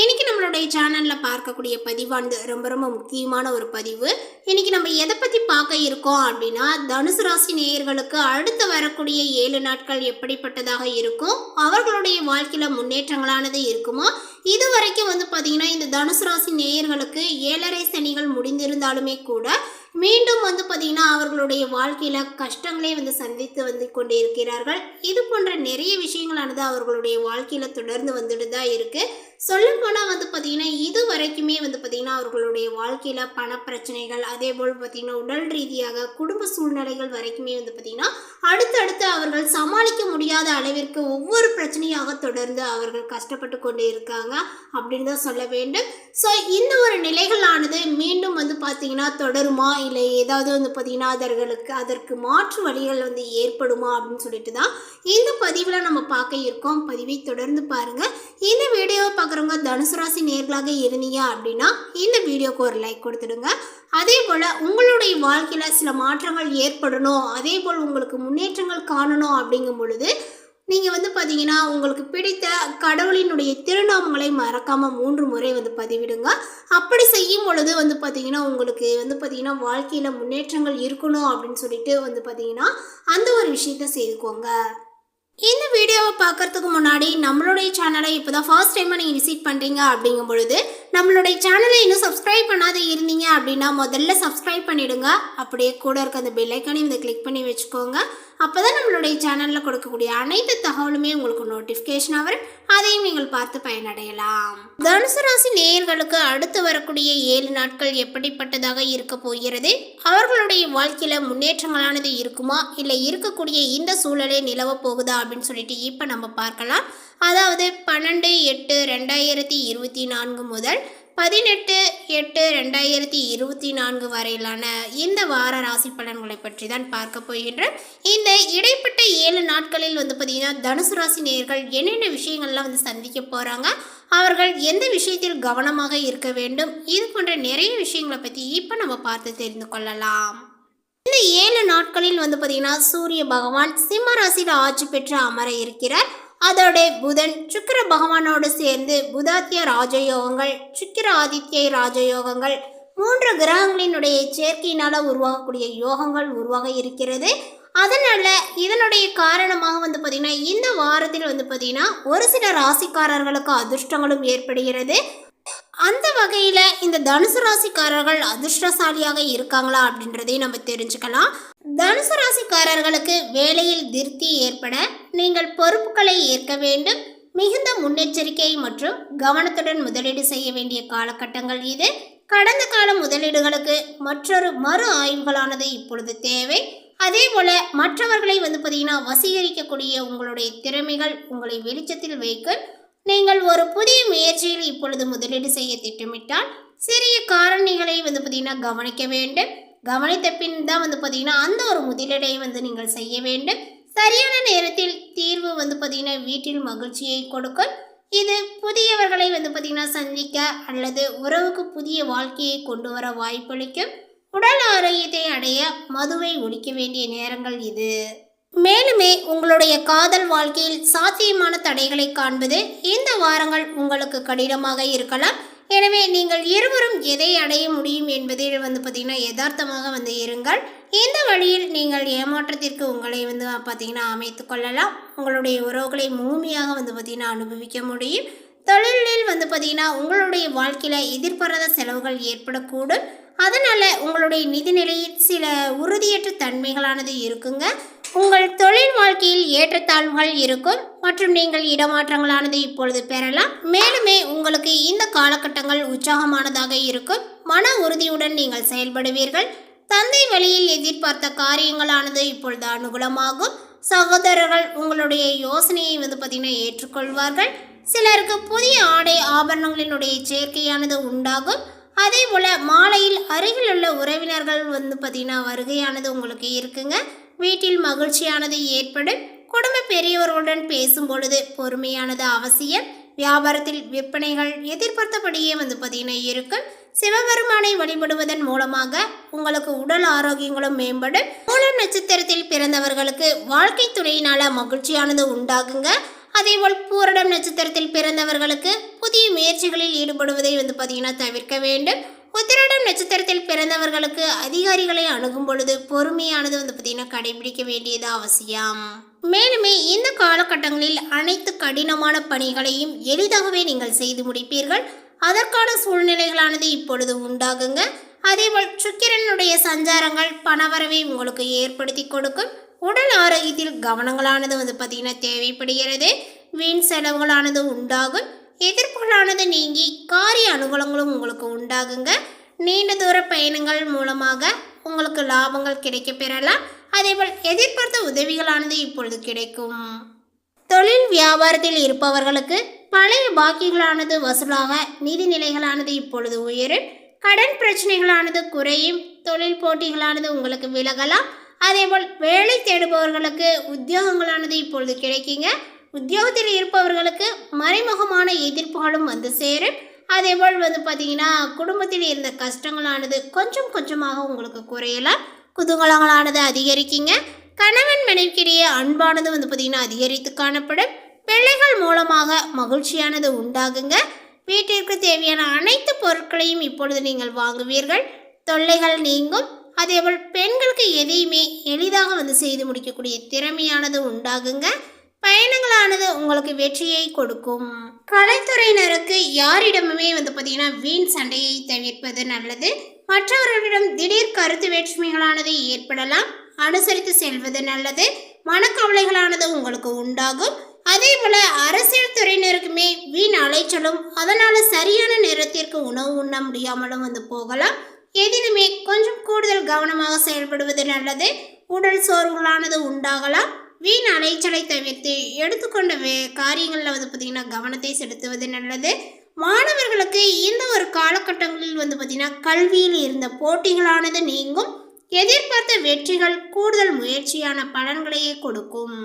இன்னைக்கு நம்மளுடைய சேனலில் பார்க்கக்கூடிய பதிவானது ரொம்ப ரொம்ப முக்கியமான ஒரு பதிவு. இன்னைக்கு நம்ம எதை பற்றி பார்க்க இருக்கோம் அப்படின்னா தனுசு ராசி நேயர்களுக்கு அடுத்து வரக்கூடிய ஏழு நாட்கள் எப்படிப்பட்டதாக இருக்கும்? அவர்களுடைய வாழ்க்கையில் முன்னேற்றங்களானது இருக்குமா? இது வரைக்கும் வந்து பார்த்தீங்கன்னா இந்த தனுசு ராசி நேயர்களுக்கு ஏழரை சனிகள் முடிந்திருந்தாலுமே கூட மீண்டும் வந்து பார்த்தீங்கன்னா அவர்களுடைய வாழ்க்கையில் கஷ்டங்களே வந்து சந்தித்து வந்து கொண்டு இருக்கிறார்கள் இது போன்ற நிறைய விஷயங்களானது அவர்களுடைய வாழ்க்கையில் தொடர்ந்து வந்துட்டு தான் இருக்குது சொல்லப்போனால் வந்து பார்த்திங்கன்னா இது வரைக்குமே வந்து பார்த்திங்கன்னா அவர்களுடைய வாழ்க்கையில் பண பிரச்சனைகள் அதே போல் பார்த்திங்கன்னா உடல் ரீதியாக குடும்ப சூழ்நிலைகள் வரைக்குமே வந்து பார்த்தீங்கன்னா அடுத்தடுத்து அவர்கள் சமாளிக்க முடியாத அளவிற்கு ஒவ்வொரு பிரச்சனையாக தொடர்ந்து அவர்கள் கஷ்டப்பட்டு கொண்டு இருக்காங்க அப்படின்னு தான் சொல்ல வேண்டும். ஸோ இந்த ஒரு நிலைகளானது மீண்டும் வந்து பார்த்தீங்கன்னா தொடருமா? இல்லை ஏதாவது வந்து பார்த்தீங்கன்னா அதர்களுக்கு அதற்கு மாற்று வழிகள் வந்து ஏற்படுமா? அப்படின்னு சொல்லிட்டு தான் இந்த பதிவில் நம்ம பார்க்க இருக்கோம். பதிவை தொடர்ந்து பாருங்கள் இந்த வீடியோவை பார்க்குறவங்க தனுசு ராசி நேர்களாக இருந்தீங்க அப்படின்னா இந்த வீடியோக்கு ஒரு லைக் கொடுத்துடுங்க. அதே போல் உங்களுடைய வாழ்க்கையில் சில மாற்றங்கள் ஏற்படணும். அதே போல் உங்களுக்கு முன்னேற்றங்கள் காணணும் அப்படிங்கும் பொழுது நீங்கள் வந்து பார்த்தீங்கன்னா உங்களுக்கு பிடித்த கடவுளினுடைய திருநாமங்களை மறக்காமல் மூன்று முறை வந்து பதிவிடுங்க. அப்படி செய்யும் பொழுது வந்து பார்த்தீங்கன்னா உங்களுக்கு வந்து பார்த்தீங்கன்னா வாழ்க்கையில் முன்னேற்றங்கள் இருக்கணும் அப்படின்னு சொல்லிட்டு வந்து பார்த்தீங்கன்னா அந்த ஒரு விஷயத்த செய்துக்கோங்க. இந்த வீடியோவை பார்க்கறதுக்கு முன்னாடி நம்மளுடைய சேனலை இப்போ தான் ஃபர்ஸ்ட் டைமாக நீங்கள் விசிட் பண்ணுறீங்க அப்படிங்கும் பொழுது நம்மளுடைய சேனலை இன்னும் சப்ஸ்கிரைப் பண்ணாத இருந்தீங்க அப்படின்னா முதல்ல சப்ஸ்கிரைப் பண்ணிடுங்க. அப்படியே கூட இருக்க அந்த பெல்லைக்கானையும் இதை கிளிக் பண்ணி வச்சுக்கோங்க. அப்போ தான் நம்மளுடைய சேனலில் கொடுக்கக்கூடிய அனைத்து தகவலுமே உங்களுக்கு நோட்டிஃபிகேஷன் வரும். அதையும் நீங்கள் பார்த்து பயனடையலாம். தனுசு ராசி நேயர்களுக்கு அடுத்து வரக்கூடிய ஏழு நாட்கள் எப்படிப்பட்டதாக இருக்க போகிறது? அவர்களுடைய வாழ்க்கையில் முன்னேற்றங்களானது இருக்குமா? இல்லை இருக்கக்கூடிய இந்த சூழலே நிலவ போகுதா அப்படின்னு சொல்லிட்டு இப்போ நம்ம பார்க்கலாம். அதாவது பன்னெண்டு எட்டு ரெண்டாயிரத்தி இருபத்தி நான்கு முதல் பதினெட்டு எட்டு ரெண்டாயிரத்தி இருபத்தி நான்கு வரையிலான இந்த வார ராசி பலன்களை பற்றி தான் பார்க்க போகின்ற இந்த இடைப்பட்ட ஏழு நாட்களில் வந்து பார்த்திங்கன்னா தனுசு ராசி நேயர்கள் என்னென்ன விஷயங்கள்லாம் வந்து சந்திக்க போகிறாங்க அவர்கள் எந்த விஷயத்தில் கவனமாக இருக்க வேண்டும் இது போன்ற நிறைய விஷயங்களை பற்றி இப்போ நம்ம பார்த்து தெரிந்து கொள்ளலாம். இந்த ஏழு நாட்களில் வந்து பார்த்திங்கன்னா சூரிய பகவான் சிம்ம ராசியில் ஆட்சி பெற்று அமர இருக்கிறார். அதோட புதன் சுக்கிர பகவானோடு சேர்ந்து புதாத்திய ராஜயோகங்கள் சுக்கிர ஆதித்ய ராஜயோகங்கள் மூன்று கிரகங்களினுடைய சேர்க்கையினால் உருவாகக்கூடிய யோகங்கள் உருவாக இருக்கிறது. அதனால் இதனுடைய காரணமாக வந்து பார்த்திங்கன்னா இந்த வாரத்தில் வந்து பார்த்திங்கன்னா ஒரு சில ராசிக்காரர்களுக்கு அதிர்ஷ்டங்களும் ஏற்படுகிறது. அந்த வகையில் இந்த தனுசு ராசிக்காரர்கள் அதிர்ஷ்டசாலியாக இருக்காங்களா அப்படின்றதையும் நம்ம தெரிஞ்சுக்கலாம். தனுசு ராசிக்காரர்களுக்கு வேலையில் திருப்தி ஏற்பட நீங்கள் பொறுப்புகளை ஏற்க வேண்டும். மிகுந்த முன்னெச்சரிக்கை மற்றும் கவனத்துடன் முதலீடு செய்ய வேண்டிய காலகட்டங்கள் இது. கடந்த கால முதலீடுகளுக்கு மற்றொரு மறு ஆய்வுகளானது இப்பொழுது தேவை. அதே போல மற்றவர்களை வந்து பார்த்தீங்கன்னா வசீகரிக்கக்கூடிய உங்களுடைய திறமைகள் உங்களை வெளிச்சத்தில் வைக்கும். நீங்கள் ஒரு புதிய முயற்சியில் இப்பொழுது முதலீடு செய்ய திட்டமிட்டால் சிறிய காரணிகளை வந்து பார்த்தீங்கன்னா கவனிக்க வேண்டும். கவனித்த பின் தான் வந்து பார்த்தீங்கன்னா அந்த ஒரு முதலீடை வந்து நீங்கள் செய்ய வேண்டும். சரியான நேரத்தில் தீர்வு வந்து பார்த்தீங்கன்னா வீட்டில் மகிழ்ச்சியை கொடுக்கும். இது புதியவர்களை வந்து பார்த்தீங்கன்னா சந்திக்க அல்லது உறவுக்கு புதிய வாழ்க்கையை கொண்டு வர வாய்ப்பளிக்கும். உடல் ஆரோக்கியத்தை அடைய மதுவை ஒழிக்க வேண்டிய நேரங்கள் இது. மேலுமே உங்களுடைய காதல் வாழ்க்கையில் சாத்தியமான தடைகளை காண்பது இந்த வாரங்கள் உங்களுக்கு கடினமாக இருக்கலாம். எனவே நீங்கள் இருவரும் எதை அடைய முடியும் என்பதில் வந்து பார்த்திங்கன்னா யதார்த்தமாக வந்து இருங்கள். இந்த வழியில் நீங்கள் ஏமாற்றத்திற்கு உங்களை வந்து பார்த்திங்கன்னா அமைத்து கொள்ளலாம். உங்களுடைய உறவுகளை முழுமையாக வந்து பார்த்திங்கன்னா அனுபவிக்க முடியும். தொழிலில் வந்து பார்த்திங்கன்னா உங்களுடைய வாழ்க்கையில் எதிர்பாராத செலவுகள் ஏற்படக்கூடும். அதனால் உங்களுடைய நிதிநிலையில் சில உறுதியற்ற தன்மைகளானது இருக்குங்க. உங்கள் தொழில் வாழ்க்கையில் ஏற்றத்தாழ்வுகள் இருக்கும் மற்றும் நீங்கள் இடமாற்றங்களானது இப்பொழுது பெறலாம். மேலுமே உங்களுக்கு இந்த காலகட்டங்கள் உற்சாகமானதாக இருக்கும். மன உறுதியுடன் நீங்கள் செயல்படுவீர்கள். தந்தை வழியில் எதிர்பார்த்த காரியங்களானது இப்பொழுது அனுகூலமாகும். சகோதரர்கள் உங்களுடைய யோசனையை வந்து பார்த்திங்கன்னா ஏற்றுக்கொள்வார்கள். சிலருக்கு புதிய ஆடை ஆபரணங்களினுடைய சேர்க்கையானது உண்டாகும். அதே போல் மாலையில் அருகில் உள்ள உறவினர்கள் வந்து பார்த்திங்கன்னா வருகையானது உங்களுக்கு இருக்குங்க. வீட்டில் மகிழ்ச்சியானது ஏற்படும். குடும்ப பெரியவர்களுடன் பேசும் பொழுது பொறுமையானது அவசியம். வியாபாரத்தில் விற்பனைகள் எதிர்பார்த்தபடியே வந்து பார்த்தீங்கன்னா இருக்கும். சிவபெருமானை வழிபடுவதன் மூலமாக உங்களுக்கு உடல் ஆரோக்கியங்களும் மேம்படும். மூலம் நட்சத்திரத்தில் பிறந்தவர்களுக்கு வாழ்க்கை துணையினால மகிழ்ச்சியானது உண்டாகுங்க. அதேபோல் பூரடம் நட்சத்திரத்தில் பிறந்தவர்களுக்கு புதிய புதிய முயற்சிகளில் ஈடுபடுவதை வந்து பார்த்தீங்கன்னா தவிர்க்க வேண்டும். உத்திராடம் நட்சத்திரத்தில் பிறந்தவர்களுக்கு அதிகாரிகளை அணுகும் பொழுது பொறுமையானது வந்து பார்த்தீங்கன்னா கடைபிடிக்க வேண்டியது அவசியம். மேலுமே இந்த காலகட்டங்களில் அனைத்து கடினமான பணிகளையும் எளிதாகவே நீங்கள் செய்து முடிப்பீர்கள். அதற்கான சூழ்நிலைகளானது இப்பொழுது உண்டாகுங்க. அதேபோல் சுக்கிரனுடைய சஞ்சாரங்கள் பணவரவை உங்களுக்கு ஏற்படுத்தி கொடுக்கும். உடல் ஆரோக்கியத்தில் கவனங்களானது வந்து பார்த்தீங்கன்னா தேவைப்படுகிறது. வீண் செலவுகளானது உண்டாகும். எதிர்ப்புகளானது நீங்கி காரிய அனுகூலங்களும் உங்களுக்கு உண்டாகுங்க. நீண்ட தூர பயணங்கள் மூலமாக உங்களுக்கு லாபங்கள் கிடைக்க பெறலாம். அதேபோல் எதிர்பார்த்த உதவிகளானது இப்பொழுது கிடைக்கும். தொழில் வியாபாரத்தில் இருப்பவர்களுக்கு பழைய பாக்கிகளானது வசூலாக நிதி நிலைகளானது இப்பொழுது உயரும். கடன் பிரச்சனைகளானது குறையும். தொழில் போட்டிகளானது உங்களுக்கு விலகலாம். அதேபோல் வேலை தேடுபவர்களுக்கு உத்தியோகங்களானது இப்பொழுது கிடைக்குங்க. உத்தியோகத்தில் இருப்பவர்களுக்கு மறைமுகமான எதிர்ப்புகளும் வந்து சேரும். அதேபோல் வந்து பார்த்தீங்கன்னா குடும்பத்தில் இருந்த கஷ்டங்களானது கொஞ்சம் கொஞ்சமாக உங்களுக்கு குறையலாம். குதூகலங்களானது அதிகரிக்குங்க. கணவன் மனைவிக்கிடையே அன்பானது வந்து பார்த்தீங்கன்னா அதிகரித்து காணப்படும். பிள்ளைகள் மூலமாக மகிழ்ச்சியானது உண்டாகுங்க. வீட்டிற்கு தேவையான அனைத்து பொருட்களையும் இப்பொழுது நீங்கள் வாங்குவீர்கள். தொல்லைகள் நீங்கும். அதேபோல் பெண்களுக்கு எதையுமே எளிதாக வந்து செய்து முடிக்கக்கூடிய திறமையானது உண்டாகுங்க. பயணங்களானது உங்களுக்கு வெற்றியை கொடுக்கும். கலைத்துறையினருக்கு யாரிடமுமே வந்து பார்த்தீங்கன்னா வீண் சண்டையை தவிர்ப்பது நல்லது. மற்றவர்களிடம் திடீர் கருத்து வேற்றுமைகளானது ஏற்படலாம். அனுசரித்து செல்வது நல்லது. மனக்கவலைகளானது உங்களுக்கு உண்டாகும். அதே போல அரசியல் துறையினருக்குமே வீண் அலைச்சலும் அதனால சரியான நேரத்திற்கு உணவு உண்ண முடியாமலும் வந்து போகலாம். எதிலுமே கொஞ்சம் கூடுதல் கவனமாக செயல்படுவது நல்லது. உடல் சோர்வுகளானது உண்டாகலாம். வீண் அலைச்சலை தவிர்த்து எடுத்துக்கொண்ட வே காரியங்களில் வந்து பார்த்திங்கன்னா கவனத்தை செலுத்துவது நல்லது. மாணவர்களுக்கு இந்த ஒரு காலகட்டங்களில் வந்து பார்த்திங்கன்னா கல்வியில் இருந்த போட்டிகளானது நீங்கும். எதிர்பார்த்த வெற்றிகள் கூடுதல் முயற்சியான பலன்களையே கொடுக்கும்.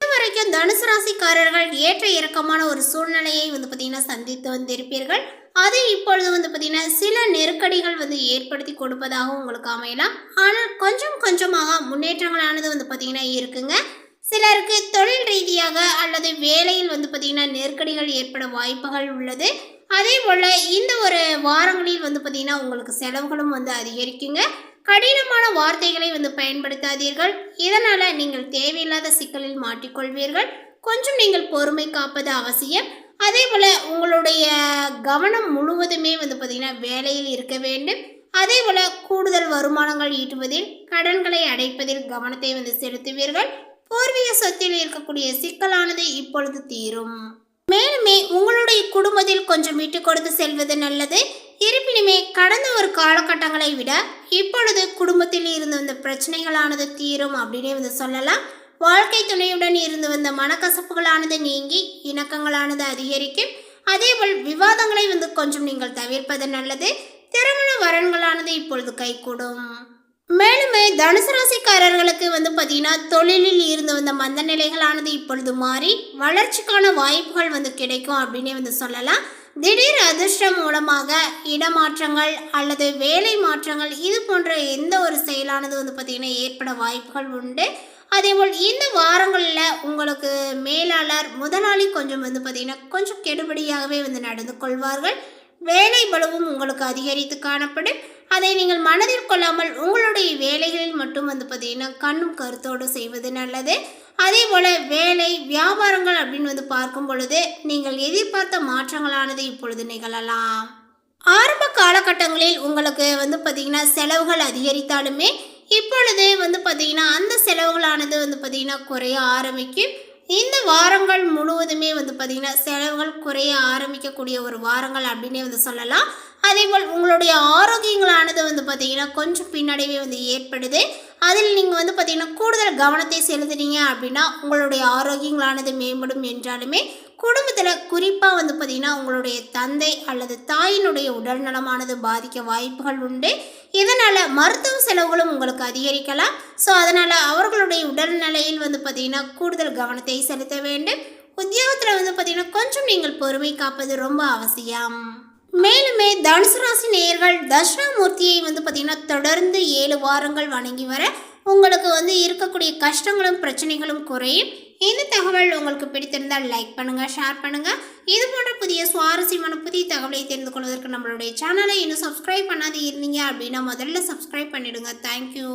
இதுவரைக்கும் தனுசு ராசிக்காரர்கள் ஏற்ற இறக்கமான ஒரு சூழ்நிலையை வந்து பார்த்தீங்கன்னா சந்தித்து வந்திருப்பீர்கள். அது இப்பொழுது வந்து பார்த்தீங்கன்னா சில நெருக்கடிகள் வந்து ஏற்படுத்தி கொடுப்பதாக உங்களுக்கு அமையலாம். ஆனால் கொஞ்சம் கொஞ்சமாக முன்னேற்றங்களானது வந்து பார்த்தீங்கன்னா இருக்குங்க. சிலருக்கு தொழில் ரீதியாக அல்லது வேலையில் வந்து பார்த்திங்கன்னா நெருக்கடிகள் ஏற்பட வாய்ப்புகள் உள்ளது. அதே போல் இந்த ஒரு வாரங்களில் வந்து பார்த்திங்கன்னா உங்களுக்கு செலவுகளும் வந்து அதிகரிக்குங்க. கடினமான வார்த்தைகளை வந்து பயன்படுத்தாதீர்கள். இதனால் நீங்கள் தேவையில்லாத சிக்கலில் மாட்டிக்கொள்வீர்கள். கொஞ்சம் நீங்கள் பொறுமை காப்பது அவசியம். அதே போல் உங்களுடைய கவனம் முழுவதுமே வந்து பார்த்திங்கன்னா வேலையில் இருக்க வேண்டும். அதே போல் கூடுதல் வருமானங்கள் ஈட்டுவதில் கடன்களை அடைப்பதில் கவனத்தை வந்து செலுத்துவீர்கள். பூர்வீக சொத்தில் இருக்கக்கூடிய சிக்கலானது இப்பொழுது தீரும். மேலுமே உங்களுடைய குடும்பத்தில் கொஞ்சம் விட்டு கொடுத்து செல்வது நல்லது. இருப்பினுமே கடந்த ஒரு காலகட்டங்களை விட இப்பொழுது குடும்பத்தில் இருந்து வந்த பிரச்சனைகளானது தீரும் அப்படின்னே வந்து சொல்லலாம். வாழ்க்கை துணையுடன் இருந்து வந்த மனக்கசப்புகளானது நீங்கி இணக்கங்களானது அதிகரிக்கும். அதேபோல் விவாதங்களை வந்து கொஞ்சம் நீங்கள் தவிர்ப்பது நல்லது. திருமண வரன்களானது இப்பொழுது கைகூடும். மேலுமே தனுசு ராசிக்காரர்களுக்கு வந்து பார்த்தீங்கன்னா தொழிலில் இருந்து வந்த மந்த நிலைகளானது இப்பொழுது மாறி வளர்ச்சிக்கான வாய்ப்புகள் வந்து கிடைக்கும் அப்படின்னே வந்து சொல்லலாம். திடீர் அதிர்ஷ்டம் மூலமாக இடமாற்றங்கள் அல்லது வேலை மாற்றங்கள் இது போன்ற எந்த ஒரு செயலானது வந்து பார்த்திங்கன்னா ஏற்பட வாய்ப்புகள் உண்டு. அதேபோல் இந்த வாரங்களில் உங்களுக்கு மேலாளர் முதலாளி கொஞ்சம் வந்து பார்த்திங்கன்னா கொஞ்சம் கெடுபடியாகவே வந்து நடந்து கொள்வார்கள். வேலை பலவும் உங்களுக்கு அதிகரித்து காணப்படும். அதை நீங்கள் மனதில் கொள்ளாமல் உங்களுடைய வேலைகளில் மட்டும் வந்து பார்த்தீங்கன்னா கண்ணும் கருத்தோடு செய்வது நல்லது. அதே போல் வேலை வியாபாரங்கள் அப்படின்னு வந்து பார்க்கும் பொழுது நீங்கள் எதிர்பார்த்த மாற்றங்களானது இப்பொழுது நிகழலாம். ஆரம்ப காலகட்டங்களில் உங்களுக்கு வந்து பார்த்திங்கன்னா செலவுகள் அதிகரித்தாலுமே இப்பொழுது வந்து பார்த்திங்கன்னா அந்த செலவுகளானது வந்து பார்த்திங்கன்னா குறைய ஆரம்பிக்கும். இந்த வாரங்கள் முழுவதுமே வந்து பார்த்திங்கன்னா செலவுகள் குறைய ஆரம்பிக்கக்கூடிய ஒரு வாரங்கள் அப்படின்னே வந்து சொல்லலாம். அதேபோல் உங்களுடைய ஆரோக்கியங்களானது வந்து பார்த்திங்கன்னா கொஞ்சம் பின்னடைவே வந்து ஏற்படுது. அதில் நீங்கள் வந்து பார்த்திங்கன்னா கூடுதல் கவனத்தை செலுத்துனீங்க அப்படின்னா உங்களுடைய ஆரோக்கியங்களானது மேம்படும் என்றாலுமே குடும்பத்தில் குறிப்பாக வந்து பார்த்திங்கன்னா உங்களுடைய தந்தை அல்லது தாயினுடைய உடல் நலமானது பாதிக்க வாய்ப்புகள் உண்டு. இதனால் மருத்துவ செலவுகளும் உங்களுக்கு அதிகரிக்கலாம். ஸோ அதனால் அவர்களுடைய உடல்நிலையில் வந்து பார்த்திங்கன்னா கூடுதல் கவனத்தை செலுத்த வேண்டும். உத்தியோகத்தில் வந்து பார்த்திங்கன்னா கொஞ்சம் நீங்கள் பொறுமை காப்பது ரொம்ப அவசியம். மேலுமே தனுசு ராசி நேயர்கள் தட்சிணாமூர்த்தியை வந்து பார்த்திங்கன்னா தொடர்ந்து ஏழு வாரங்கள் வணங்கி வர உங்களுக்கு வந்து இருக்கக்கூடிய கஷ்டங்களும் பிரச்சனைகளும் குறையும். இந்த தகவல் உங்களுக்கு பிடித்திருந்தால் லைக் பண்ணுங்கள் ஷேர் பண்ணுங்கள் இது போன்ற புதிய சுவாரஸ்யமான புதிய தகவலை தெரிந்து கொள்வதற்கு நம்மளுடைய சேனலை இன்னும் சப்ஸ்கிரைப் பண்ணாத இருந்தீங்க அப்படின்னா முதல்ல சப்ஸ்கிரைப் பண்ணிடுங்க. தேங்க்யூ